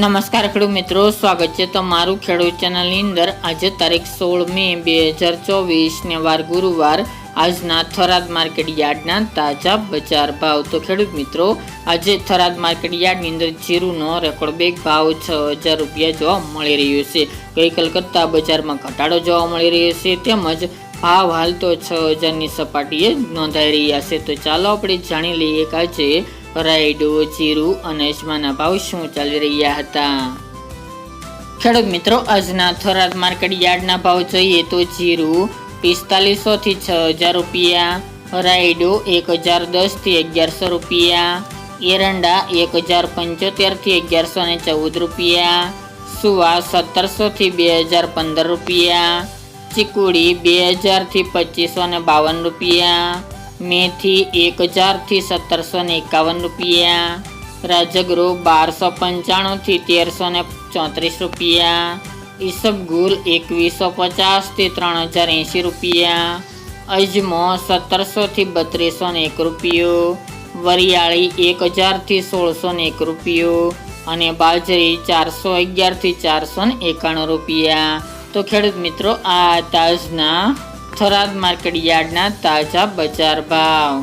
નમસ્કાર ખેડૂત મિત્રો, સ્વાગત છે તમારું ખેડૂત ચેનલની અંદર. આજે તારીખ સોળ મે બે હજાર ચોવીસને વાર ગુરુવાર. આજના થરાદ માર્કેટ યાર્ડના તાજા બજાર ભાવ. તો ખેડૂત મિત્રો, આજે થરાદ માર્કેટ યાર્ડની અંદર જીરુનો રેકોર્ડ બેગ ભાવ છ હજાર રૂપિયા જોવા મળી રહ્યો છે. ગઈકાલ કરતાં બજારમાં ઘટાડો જોવા મળી રહ્યો છે. તેમજ ભાવ હાલ તો છ હજારની સપાટીએ નોંધાઈ રહ્યા છે. તો ચાલો આપણે જાણી લઈએ કે આજે રાયડો જીરું અને અજમાના ભાવ શું ચાલી રહ્યા હતા? ખેડૂત મિત્રો, આજના થરાદ માર્કેટ યાર્ડના ભાવ જોઈએ તો જીરું પિસ્તાલીસો થી છ હજાર રૂપિયા રાયડો એક હજાર દસથી અગિયારસો રૂપિયા, એરંડા એક હજાર પંચોતેરથી અગિયારસો ને ચૌદ રૂપિયા, સુવા સત્તરસો થી બે હજાર પંદર રૂપિયા, ચીકુડી બે હજારથી પચીસો ને બાવન રૂપિયા મેથી એક હજારથી સત્તરસો ને એકાવન રૂપિયા. રાજગરો બારસો પંચાણુંથી તેરસો ને ચોત્રીસ રૂપિયા. ઈસબગુલ એકવીસો પચાસથી ત્રણ હજાર એંશી રૂપિયા. અજમો સત્તરસોથી બત્રીસો ને એક રૂપિયો. વરિયાળી એક હજારથી સોળસો ને એક રૂપિયો. અને બાજરી ચારસો અગિયારથી ચારસો ને એકાણું રૂપિયા. તો ખેડૂત મિત્રો, આ તાજના થરાદ માર્કેટ યાર્ડના તાજા બજાર ભાવ.